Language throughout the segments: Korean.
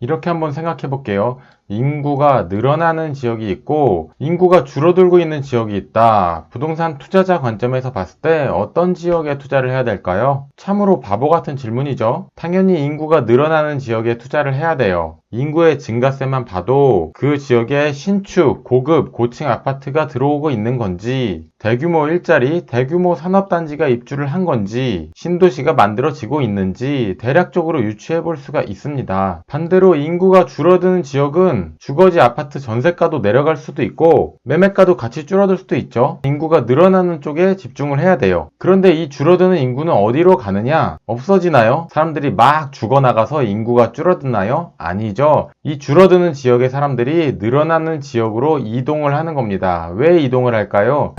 이렇게 한번 생각해 볼게요. 인구가 늘어나는 지역이 있고 인구가 줄어들고 있는 지역이 있다. 부동산 투자자 관점에서 봤을 때 어떤 지역에 투자를 해야 될까요? 참으로 바보 같은 질문이죠. 당연히 인구가 늘어나는 지역에 투자를 해야 돼요. 인구의 증가세만 봐도 그 지역에 신축, 고급, 고층 아파트가 들어오고 있는 건지 대규모 일자리, 대규모 산업단지가 입주를 한 건지 신도시가 만들어지고 있는지 대략적으로 유추해 볼 수가 있습니다. 반대로 인구가 줄어드는 지역은 주거지 아파트 전세가도 내려갈 수도 있고 매매가도 같이 줄어들 수도 있죠. 인구가 늘어나는 쪽에 집중을 해야 돼요. 그런데 이 줄어드는 인구는 어디로 가느냐? 없어지나요? 사람들이 막 죽어나가서 인구가 줄어드나요? 아니죠. 이 줄어드는 지역의 사람들이 늘어나는 지역으로 이동을 하는 겁니다. 왜 이동을 할까요?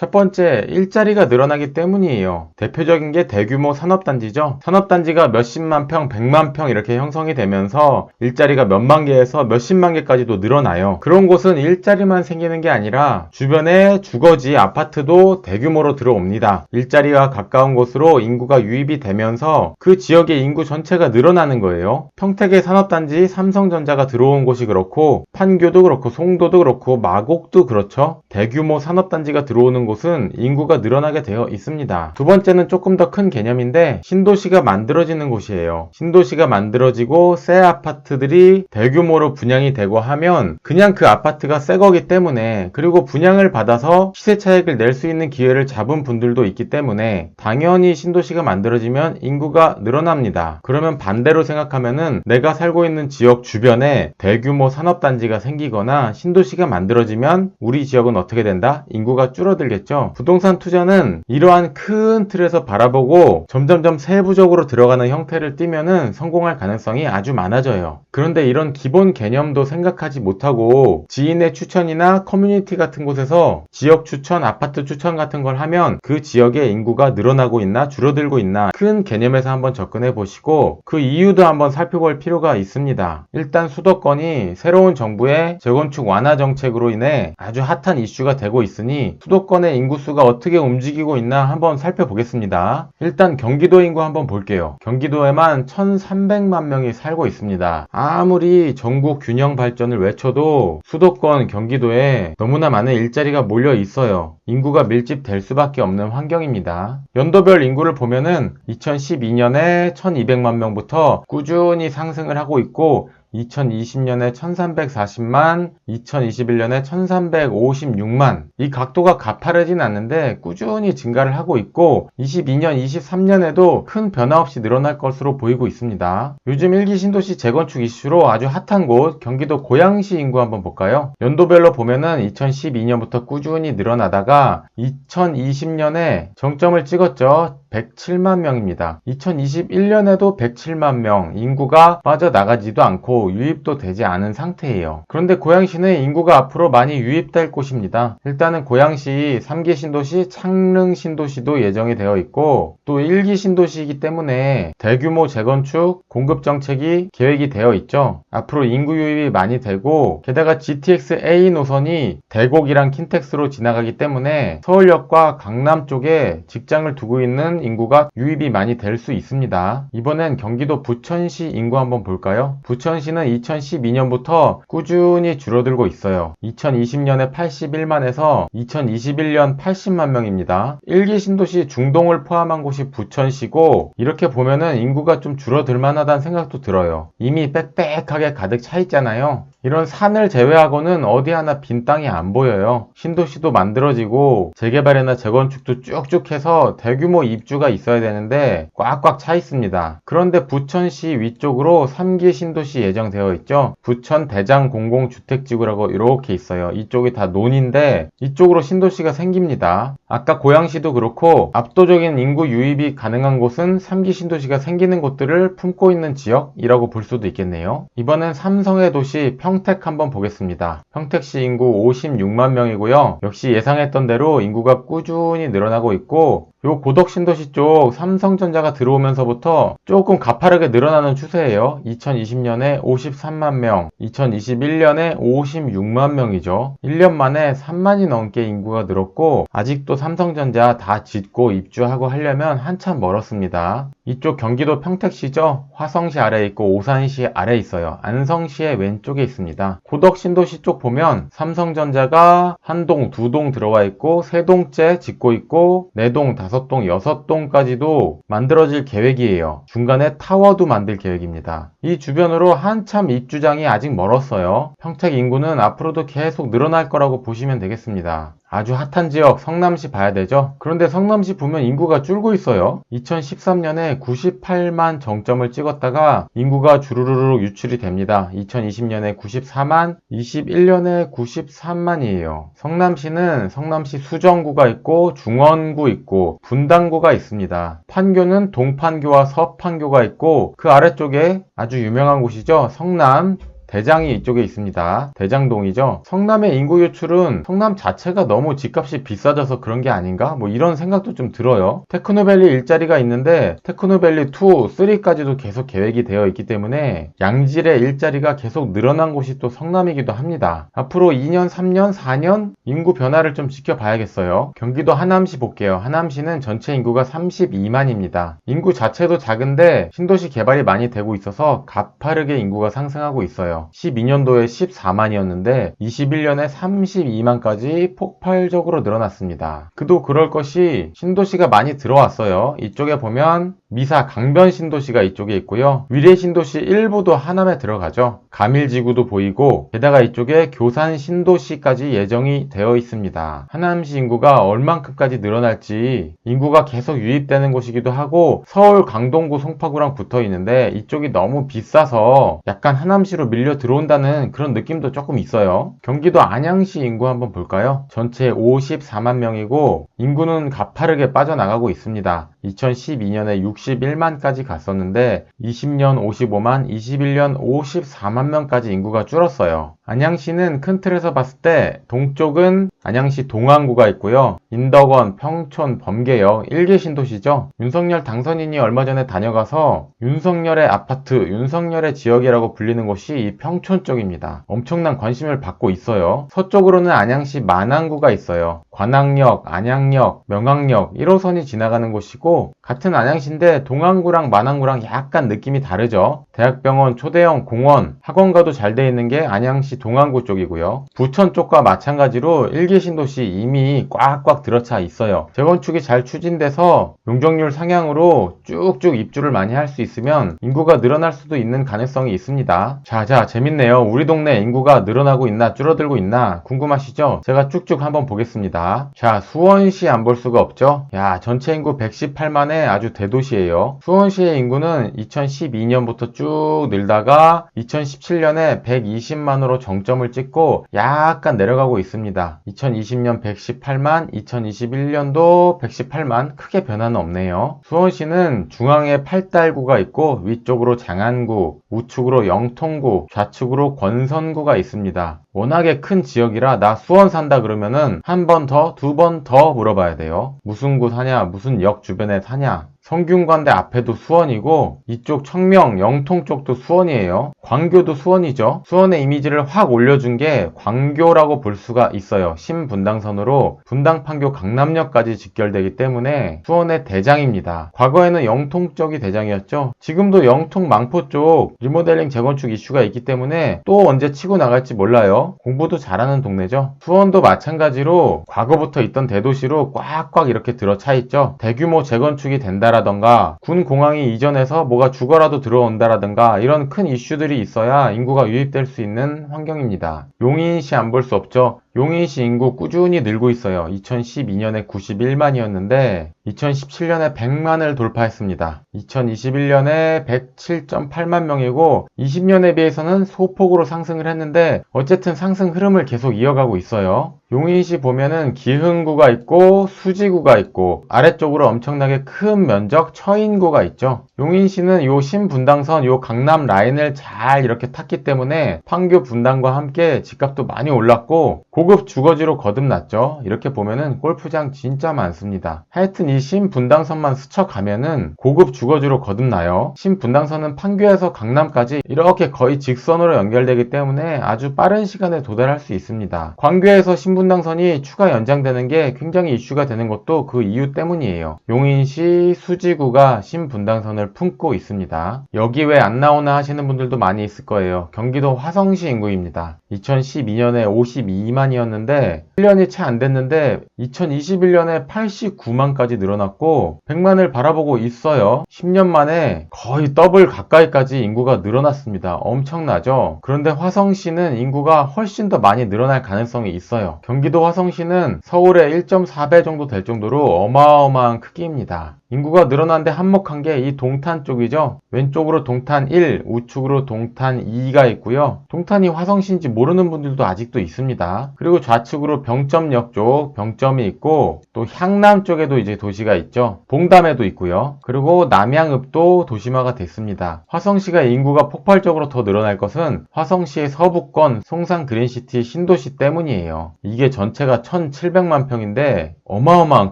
첫 번째, 일자리가 늘어나기 때문이에요. 대표적인 게 대규모 산업단지죠. 산업단지가 몇십만 평, 백만 평 이렇게 형성이 되면서 일자리가 몇만 개에서 몇십만 개까지도 늘어나요. 그런 곳은 일자리만 생기는 게 아니라 주변에 주거지, 아파트도 대규모로 들어옵니다. 일자리와 가까운 곳으로 인구가 유입이 되면서 그 지역의 인구 전체가 늘어나는 거예요. 평택의 산업단지 삼성전자가 들어온 곳이 그렇고 판교도 그렇고 송도도 그렇고 마곡도 그렇죠. 대규모 산업단지가 들어오는 곳은 인구가 늘어나게 되어 있습니다. 두 번째는 조금 더 큰 개념인데 신도시가 만들어지는 곳이에요. 신도시가 만들어지고 새 아파트들이 대규모로 분양이 되고 하면 그냥 그 아파트가 새 거기 때문에 그리고 분양을 받아서 시세 차익을 낼 수 있는 기회를 잡은 분들도 있기 때문에 당연히 신도시가 만들어지면 인구가 늘어납니다. 그러면 반대로 생각하면은 내가 살고 있는 지역 주변에 대규모 산업단지가 생기거나 신도시가 만들어지면 우리 지역은 어떻게 된다? 인구가 줄어들겠죠. 부동산 투자는 이러한 큰 틀에서 바라보고 점점점 세부적으로 들어가는 형태를 띠면은 성공할 가능성이 아주 많아져요. 그런데 이런 기본 개념도 생각하지 못하고 지인의 추천이나 커뮤니티 같은 곳에서 지역 추천, 아파트 추천 같은 걸 하면 그 지역의 인구가 늘어나고 있나 줄어들고 있나 큰 개념에서 한번 접근해 보시고 그 이유도 한번 살펴볼 필요가 있습니다. 일단 수도권이 새로운 정부의 재건축 완화 정책으로 인해 아주 핫한 이슈가 되고 있으니 수도권의 인구수가 어떻게 움직이고 있나 한번 살펴보겠습니다. 일단 경기도 인구 한번 볼게요. 경기도에만 1,300만 명이 살고 있습니다. 아무리 전국 균형 발전을 외쳐도 수도권 경기도에 너무나 많은 일자리가 몰려 있어요. 인구가 밀집될 수밖에 없는 환경입니다. 연도별 인구를 보면은 2012년에 1200만 명부터 꾸준히 상승을 하고 있고 2020년에 1340만, 2021년에 1356만. 이 각도가 가파르진 않는데 꾸준히 증가를 하고 있고 22년, 23년에도 큰 변화 없이 늘어날 것으로 보이고 있습니다. 요즘 일기 신도시 재건축 이슈로 아주 핫한 곳 경기도 고양시 인구 한번 볼까요? 연도별로 보면은 2012년부터 꾸준히 늘어나다가 2020년에 정점을 찍었죠. 107만 명입니다. 2021년에도 107만 명, 인구가 빠져나가지도 않고 유입도 되지 않은 상태예요. 그런데 고양시는 인구가 앞으로 많이 유입될 곳입니다. 일단은 고양시 3기 신도시, 창릉 신도시도 예정이 되어 있고 또 1기 신도시이기 때문에 대규모 재건축, 공급 정책이 계획이 되어 있죠. 앞으로 인구 유입이 많이 되고 게다가 GTX A 노선이 대곡이랑 킨텍스로 지나가기 때문에 서울역과 강남 쪽에 직장을 두고 있는 인구가 유입이 많이 될 수 있습니다. 이번엔 경기도 부천시 인구 한번 볼까요? 부천시는 2012년부터 꾸준히 줄어들고 있어요. 2020년에 81만에서 2021년 80만 명입니다. 1기 신도시 중동을 포함한 곳이 부천시고 이렇게 보면은 인구가 좀 줄어들 만하다는 생각도 들어요. 이미 빽빽하게 가득 차 있잖아요. 이런 산을 제외하고는 어디 하나 빈 땅이 안 보여요. 신도시도 만들어지고 재개발이나 재건축도 쭉쭉 해서 대규모 입주 가 있어야 되는데 꽉꽉 차 있습니다. 그런데 부천시 위쪽으로 3기 신도시 예정되어 있죠. 부천 대장 공공주택지구라고 이렇게 있어요. 이쪽이 다 논인데 이쪽으로 신도시가 생깁니다. 아까 고양시도 그렇고 압도적인 인구 유입이 가능한 곳은 3기 신도시가 생기는 곳들을 품고 있는 지역이라고 볼 수도 있겠네요. 이번엔 삼성의 도시 평택 한번 보겠습니다. 평택시 인구 56만 명이고요. 역시 예상했던 대로 인구가 꾸준히 늘어나고 있고 요 고덕 신도시 신도시 쪽 삼성전자가 들어오면서부터 조금 가파르게 늘어나는 추세예요. 2020년에 53만 명, 2021년에 56만 명이죠. 1년 만에 3만이 넘게 인구가 늘었고 아직도 삼성전자 다 짓고 입주하고 하려면 한참 멀었습니다. 이쪽 경기도 평택시죠. 화성시 아래에 있고 오산시 아래에 있어요. 안성시의 왼쪽에 있습니다. 고덕 신도시 쪽 보면 삼성전자가 한 동, 두 동 들어와 있고 세 동째 짓고 있고 네 동, 다섯 동, 여섯 동 까지도 만들어질 계획이에요. 중간에 타워도 만들 계획입니다. 이 주변으로 한참 입주장이 아직 멀었어요. 평택 인구는 앞으로도 계속 늘어날 거라고 보시면 되겠습니다. 아주 핫한 지역 성남시 봐야 되죠. 그런데 성남시 보면 인구가 줄고 있어요. 2013년에 98만 정점을 찍었다가 인구가 주르르륵 유출이 됩니다. 2020년에 94만, 21년에 93만이에요. 성남시는 성남시 수정구가 있고 중원구 있고 분당구가 있습니다. 판교는 동판교와 서판교가 있고 그 아래쪽에 아주 유명한 곳이죠. 성남 대장이 이쪽에 있습니다. 대장동이죠. 성남의 인구 유출은 성남 자체가 너무 집값이 비싸져서 그런 게 아닌가? 뭐 이런 생각도 좀 들어요. 테크노밸리 일자리가 있는데 테크노밸리 2, 3까지도 계속 계획이 되어 있기 때문에 양질의 일자리가 계속 늘어난 곳이 또 성남이기도 합니다. 앞으로 2년, 3년, 4년 인구 변화를 좀 지켜봐야겠어요. 경기도 하남시 볼게요. 하남시는 전체 인구가 32만입니다. 인구 자체도 작은데 신도시 개발이 많이 되고 있어서 가파르게 인구가 상승하고 있어요. 12년도에 14만이었는데 21년에 32만까지 폭발적으로 늘어났습니다. 그도 그럴 것이 신도시가 많이 들어왔어요. 이쪽에 보면 미사 강변 신도시가 이쪽에 있고요. 위례 신도시 일부도 하남에 들어가죠. 가밀지구도 보이고 게다가 이쪽에 교산 신도시까지 예정이 되어 있습니다. 하남시 인구가 얼만큼까지 늘어날지 인구가 계속 유입되는 곳이기도 하고 서울 강동구 송파구랑 붙어 있는데 이쪽이 너무 비싸서 약간 하남시로 밀려 들어온다는 그런 느낌도 조금 있어요. 경기도 안양시 인구 한번 볼까요? 전체 54만 명이고 인구는 가파르게 빠져나가고 있습니다. 2012년에 61만까지 갔었는데 20년 55만, 21년 54만 명까지 인구가 줄었어요. 안양시는 큰 틀에서 봤을 때 동쪽은 안양시 동안구가 있고요. 인덕원, 평촌, 범계역 1개 신도시죠. 윤석열 당선인이 얼마 전에 다녀가서 윤석열의 아파트, 윤석열의 지역이라고 불리는 곳이 이 평촌 쪽입니다. 엄청난 관심을 받고 있어요. 서쪽으로는 안양시 만안구가 있어요. 관악역, 안양역, 명항역 1호선이 지나가는 곳이고 같은 안양시인데 동안구랑 만안구랑 약간 느낌이 다르죠. 대학병원, 초대형 공원, 학원가도 잘 돼 있는 게 안양시 동안구 쪽이고요. 부천 쪽과 마찬가지로 1개 신도시 이미 꽉꽉 들어차 있어요. 재건축이 잘 추진돼서 용적률 상향으로 쭉쭉 입주를 많이 할 수 있으면 인구가 늘어날 수도 있는 가능성이 있습니다. 자, 자, 재밌네요. 우리 동네 인구가 늘어나고 있나 줄어들고 있나 궁금하시죠? 제가 쭉쭉 한번 보겠습니다. 자, 수원시 안 볼 수가 없죠? 야, 전체 인구 118만의 아주 대도시예요. 수원시의 인구는 2012년부터 쭉 늘다가 2017년에 120만으로 정 점을 찍고 약간 내려가고 있습니다. 2020년 118만, 2021년도 118만 크게 변화는 없네요. 수원시는 중앙에 팔달구가 있고 위쪽으로 장안구, 우측으로 영통구, 좌측으로 권선구가 있습니다. 워낙에 큰 지역이라 나 수원 산다 그러면은 한 번 더, 두 번 더 물어봐야 돼요. 무슨 구 사냐, 무슨 역 주변에 사냐, 성균관대 앞에도 수원이고 이쪽 청명, 영통 쪽도 수원이에요. 광교도 수원이죠. 수원의 이미지를 확 올려준 게 광교라고 볼 수가 있어요. 신분당선으로 분당, 판교, 강남역까지 직결되기 때문에 수원의 대장입니다. 과거에는 영통 쪽이 대장이었죠. 지금도 영통 망포 쪽 리모델링 재건축 이슈가 있기 때문에 또 언제 치고 나갈지 몰라요. 공부도 잘하는 동네죠. 수원도 마찬가지로 과거부터 있던 대도시로 꽉꽉 이렇게 들어차 있죠. 대규모 재건축이 된다 라 라던가 군 공항이 이전해서 뭐가 죽어라도 들어온다라든가 이런 큰 이슈들이 있어야 인구가 유입될 수 있는 환경입니다. 용인시 안 볼 수 없죠. 용인시 인구 꾸준히 늘고 있어요. 2012년에 91만이었는데 2017년에 100만을 돌파했습니다. 2021년에 107.8만 명이고 20년에 비해서는 소폭으로 상승을 했는데 어쨌든 상승 흐름을 계속 이어가고 있어요. 용인시 보면은 기흥구가 있고 수지구가 있고 아래쪽으로 엄청나게 큰 면적 처인구가 있죠. 용인시는 요 신분당선 요 강남 라인을 잘 이렇게 탔기 때문에 판교 분당과 함께 집값도 많이 올랐고 고급 주거지로 거듭났죠. 이렇게 보면은 골프장 진짜 많습니다. 하여튼 이 신분당선만 스쳐가면은 고급 주거지로 거듭나요. 신분당선은 판교에서 강남까지 이렇게 거의 직선으로 연결되기 때문에 아주 빠른 시간에 도달할 수 있습니다. 광교에서 신분당선이 추가 연장되는 게 굉장히 이슈가 되는 것도 그 이유 때문이에요. 용인시 수지구가 신분당선을 품고 있습니다. 여기 왜 안 나오나 하시는 분들도 많이 있을 거예요. 경기도 화성시 인구입니다. 2012년에 52만 이었는데 1년이 채 안 됐는데 2021년에 89만까지 늘어났고 100만을 바라보고 있어요. 10년 만에 거의 더블 가까이까지 인구가 늘어났습니다. 엄청나죠? 그런데 화성시는 인구가 훨씬 더 많이 늘어날 가능성이 있어요. 경기도 화성시는 서울의 1.4배 정도 될 정도로 어마어마한 크기입니다. 인구가 늘어난데 한몫한 게 이 동탄 쪽이죠. 왼쪽으로 동탄 1, 우측으로 동탄 2가 있고요. 동탄이 화성시인지 모르는 분들도 아직도 있습니다. 그리고 좌측으로 병점역 쪽 병점이 있고 또 향남 쪽에도 이제 도시가 있죠. 봉담에도 있고요. 그리고 남양읍도 도시화가 됐습니다. 화성시가 인구가 폭발적으로 더 늘어날 것은 화성시의 서부권 송산 그린시티 신도시 때문이에요. 이게 전체가 1700만 평인데 어마어마한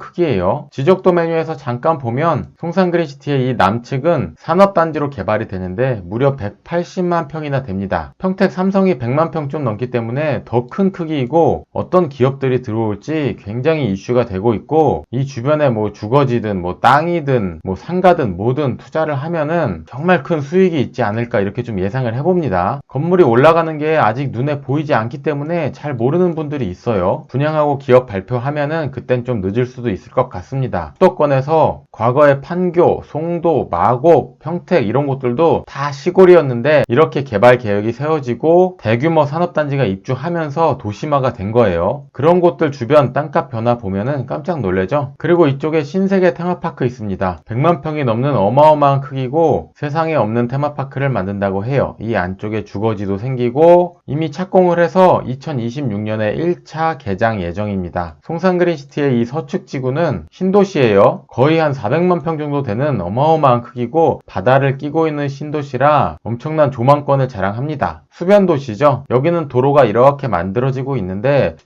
크기예요. 지적도 메뉴에서 잠깐 보면 송산 그린시티의 이 남측은 산업단지로 개발이 되는데 무려 180만 평이나 됩니다. 평택 삼성이 100만 평 좀 넘기 때문에 더 큰 크기이고 어떤 기업들이 들어올지 굉장히 이슈가 되고 있고 이 주변에 뭐 주거지든 뭐 땅이든 뭐 상가든 뭐든 투자를 하면은 정말 큰 수익이 있지 않을까 이렇게 좀 예상을 해봅니다. 건물이 올라가는 게 아직 눈에 보이지 않기 때문에 잘 모르는 분들이 있어요. 분양하고 기업 발표하면은 그땐 좀 늦을 수도 있을 것 같습니다. 수도권에서 과거에 판교, 송도, 마곡, 평택 이런 곳들도 다 시골이었는데 이렇게 개발 계획이 세워지고 대규모 산업단지가 입주하면서 도시화가 된 거예요. 그런 곳들 주변 땅값 변화 보면은 깜짝 놀래죠? 그리고 이쪽에 신세계 테마파크 있습니다. 100만 평이 넘는 어마어마한 크기고 세상에 없는 테마파크를 만든다고 해요. 이 안쪽에 주거지도 생기고 이미 착공을 해서 2026년에 1차 개장 예정입니다. 송산그린시티의 이 서측 지구는 신도시예요. 거의 한 400만 평 정도 되는 어마어마한 크기고 바다를 끼고 있는 신도시라 엄청난 조망권을 자랑합니다. 수변 도시죠. 여기는 도로가 이렇게 만들어지고 있는데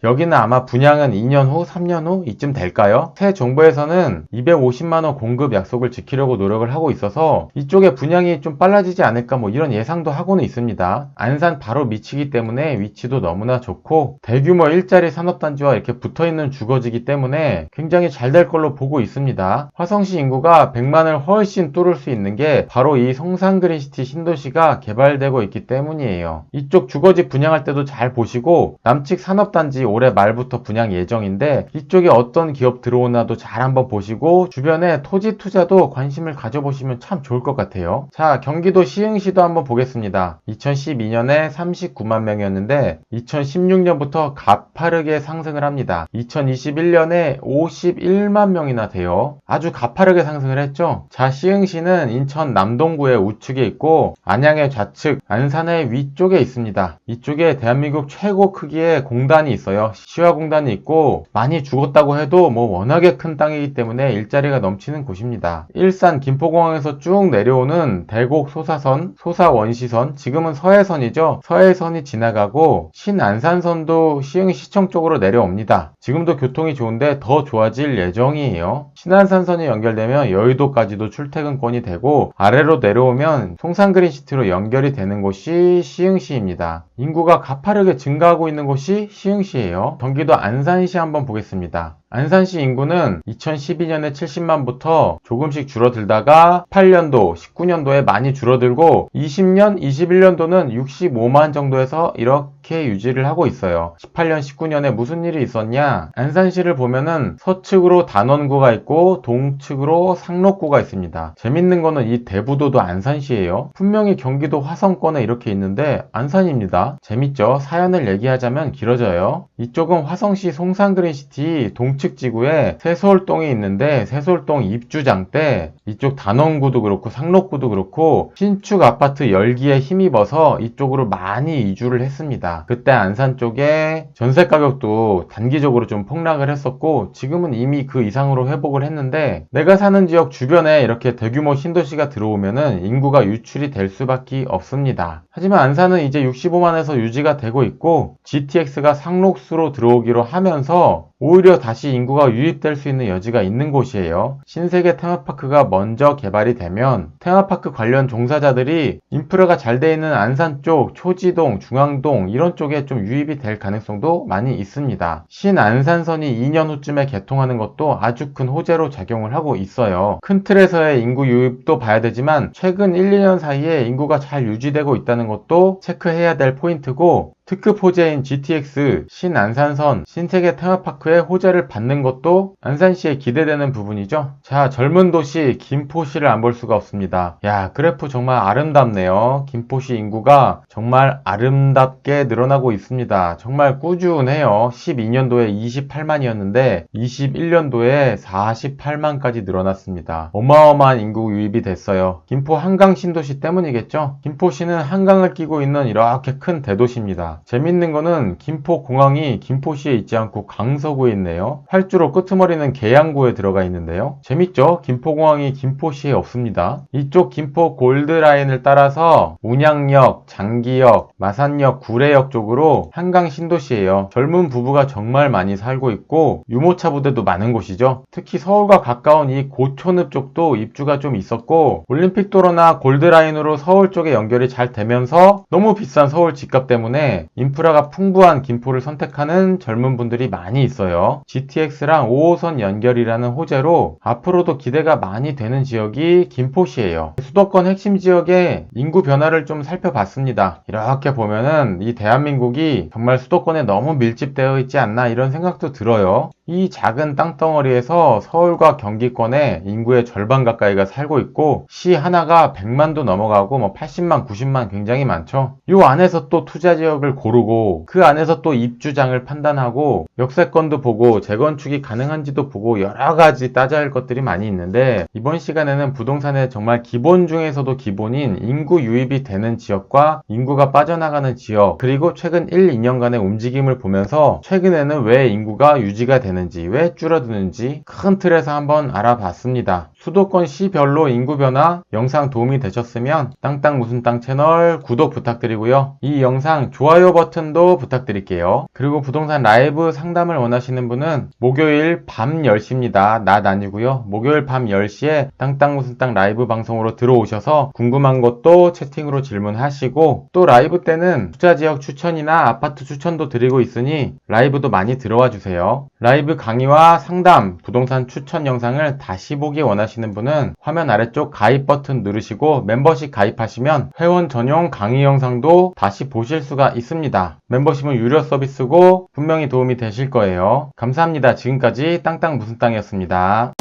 여기는 아마 분양은 2년 후, 3년 후 이쯤 될까요? 새 정부에서는 250만 원 공급 약속을 지키려고 노력을 하고 있어서 이쪽에 분양이 좀 빨라지지 않을까 뭐 이런 예상도 하고는 있습니다. 안산 바로 미치기 때문에 위치도 너무나 좋고 대규모 일자리 산업단지와 이렇게 붙어있는 주거지기 때문에 굉장히 잘 될 걸로 보고 있습니다. 화성시 인구가 100만을 훨씬 뚫을 수 있는 게 바로 이 성산그린시티 신도시가 개발되고 있기 때문이에요. 이쪽 주거지 분양할 때도 잘 보시고 남측 산업 단지 올해 말부터 분양 예정인데 이쪽에 어떤 기업 들어오나도 잘 한번 보시고 주변에 토지 투자도 관심을 가져보시면 참 좋을 것 같아요. 자 경기도 시흥시도 한번 보겠습니다. 2012년에 39만 명이었는데 2016년부터 가파르게 상승을 합니다. 2021년에 51만 명이나 돼요. 아주 가파르게 상승을 했죠. 자 시흥시는 인천 남동구의 우측에 있고 안양의 좌측, 안산의 위쪽에 있습니다. 이쪽에 대한민국 최고 크기의 공 단이 있어요. 시화 공단이 있고 많이 죽었다고 해도 뭐 워낙에 큰 땅이기 때문에 일자리가 넘치는 곳입니다. 일산 김포공항에서 쭉 내려오는 대곡 소사선, 소사원시선, 지금은 서해선이죠. 서해선이 지나가고 신안산선도 시흥시청 쪽으로 내려옵니다. 지금도 교통이 좋은데 더 좋아질 예정이에요. 신안산선이 연결되면 여의도까지도 출퇴근권이 되고 아래로 내려오면 송산그린시티로 연결이 되는 곳이 시흥시입니다. 인구가 가파르게 증가하고 있는 곳이 시흥시예요. 경기도 안산시 한번 보겠습니다. 안산시 인구는 2012년에 70만부터 조금씩 줄어들다가 8년도, 19년도에 많이 줄어들고 20년, 21년도는 65만 정도에서 이렇게 유지를 하고 있어요. 18년, 19년에 무슨 일이 있었냐? 안산시를 보면은 서측으로 단원구가 있고 동측으로 상록구가 있습니다. 재밌는 거는 이 대부도도 안산시예요. 분명히 경기도 화성권에 이렇게 있는데 안산입니다. 재밌죠? 사연을 얘기하자면 길어져요. 이쪽은 화성시 송산그린시티 동측 지구에 세솔동이 있는데 세솔동 입주장 때 이쪽 단원구도 그렇고 상록구도 그렇고 신축 아파트 열기에 힘입어서 이쪽으로 많이 이주를 했습니다. 그때 안산 쪽에 전세 가격도 단기적으로 좀 폭락을 했었고 지금은 이미 그 이상으로 회복을 했는데 내가 사는 지역 주변에 이렇게 대규모 신도시가 들어오면은 인구가 유출이 될 수밖에 없습니다. 하지만 안산은 이제 65만에서 유지가 되고 있고 GTX가 상록수로 들어오기로 하면서 오히려 다시 인구가 유입될 수 있는 여지가 있는 곳이에요. 신세계 테마파크가 먼저 개발이 되면 테마파크 관련 종사자들이 인프라가 잘 돼 있는 안산 쪽, 초지동, 중앙동 이런 쪽에 좀 유입이 될 가능성도 많이 있습니다. 신안산선이 2년 후쯤에 개통하는 것도 아주 큰 호재로 작용을 하고 있어요. 큰 틀에서의 인구 유입도 봐야 되지만 최근 1, 2년 사이에 인구가 잘 유지되고 있다는 것도 체크해야 될 포인트고 특급 호재인 GTX, 신안산선, 신세계 테마파크의 호재를 받는 것도 안산시에 기대되는 부분이죠. 자, 젊은 도시 김포시를 안 볼 수가 없습니다. 야, 그래프 정말 아름답네요. 김포시 인구가 정말 아름답게 늘어나고 있습니다. 정말 꾸준해요. 12년도에 28만이었는데 21년도에 48만까지 늘어났습니다. 어마어마한 인구 유입이 됐어요. 김포 한강 신도시 때문이겠죠? 김포시는 한강을 끼고 있는 이렇게 큰 대도시입니다. 재밌는 거는 김포 공항이 김포시에 있지 않고 강서구에 있네요. 활주로 끄트머리는 계양구에 들어가 있는데요. 재밌죠? 김포공항이 김포시에 없습니다. 이쪽 김포 골드라인을 따라서 운양역, 장기역, 마산역, 구례역 쪽으로 한강 신도시예요. 젊은 부부가 정말 많이 살고 있고 유모차 부대도 많은 곳이죠. 특히 서울과 가까운 이 고촌읍 쪽도 입주가 좀 있었고 올림픽도로나 골드라인으로 서울 쪽에 연결이 잘 되면서 너무 비싼 서울 집값 때문에 인프라가 풍부한 김포를 선택하는 젊은 분들이 많이 있어요. GTX랑 5호선 연결이라는 호재로 앞으로도 기대가 많이 되는 지역이 김포시예요. 수도권 핵심 지역의 인구 변화를 좀 살펴봤습니다. 이렇게 보면은 이 대한민국이 정말 수도권에 너무 밀집되어 있지 않나 이런 생각도 들어요. 이 작은 땅덩어리에서 서울과 경기권의 인구의 절반 가까이가 살고 있고 시 하나가 100만도 넘어가고 뭐 80만, 90만 굉장히 많죠. 이 안에서 또 투자 지역을 고르고 그 안에서 또 입주장을 판단하고 역세권도 보고 재건축이 가능한지도 보고 여러 가지 따져야 할 것들이 많이 있는데 이번 시간에는 부동산의 정말 기본 중에서도 기본인 인구 유입이 되는 지역과 인구가 빠져나가는 지역 그리고 최근 1, 2년간의 움직임을 보면서 최근에는 왜 인구가 유지가 되는 지 왜 줄어드는지 큰 틀에서 한번 알아봤습니다. 수도권 시별로 인구 변화 영상 도움이 되셨으면 땅땅 무슨 땅 채널 구독 부탁드리고요. 이 영상 좋아요 버튼도 부탁드릴게요. 그리고 부동산 라이브 상담을 원하시는 분은 목요일 밤 10시입니다. 낮 아니고요. 목요일 밤 10시에 땅땅 무슨 땅 라이브 방송으로 들어오셔서 궁금한 것도 채팅으로 질문하시고 또 라이브 때는 투자 지역 추천이나 아파트 추천도 드리고 있으니 라이브도 많이 들어와 주세요. 라이브 강의와 상담, 부동산 추천 영상을 다시 보기 원하시는 분은 화면 아래쪽 가입 버튼 누르시고 멤버십 가입하시면 회원 전용 강의 영상도 다시 보실 수가 있습니다. 멤버십은 유료 서비스고 분명히 도움이 되실 거예요. 감사합니다. 지금까지 땅땅 무슨 땅이었습니다.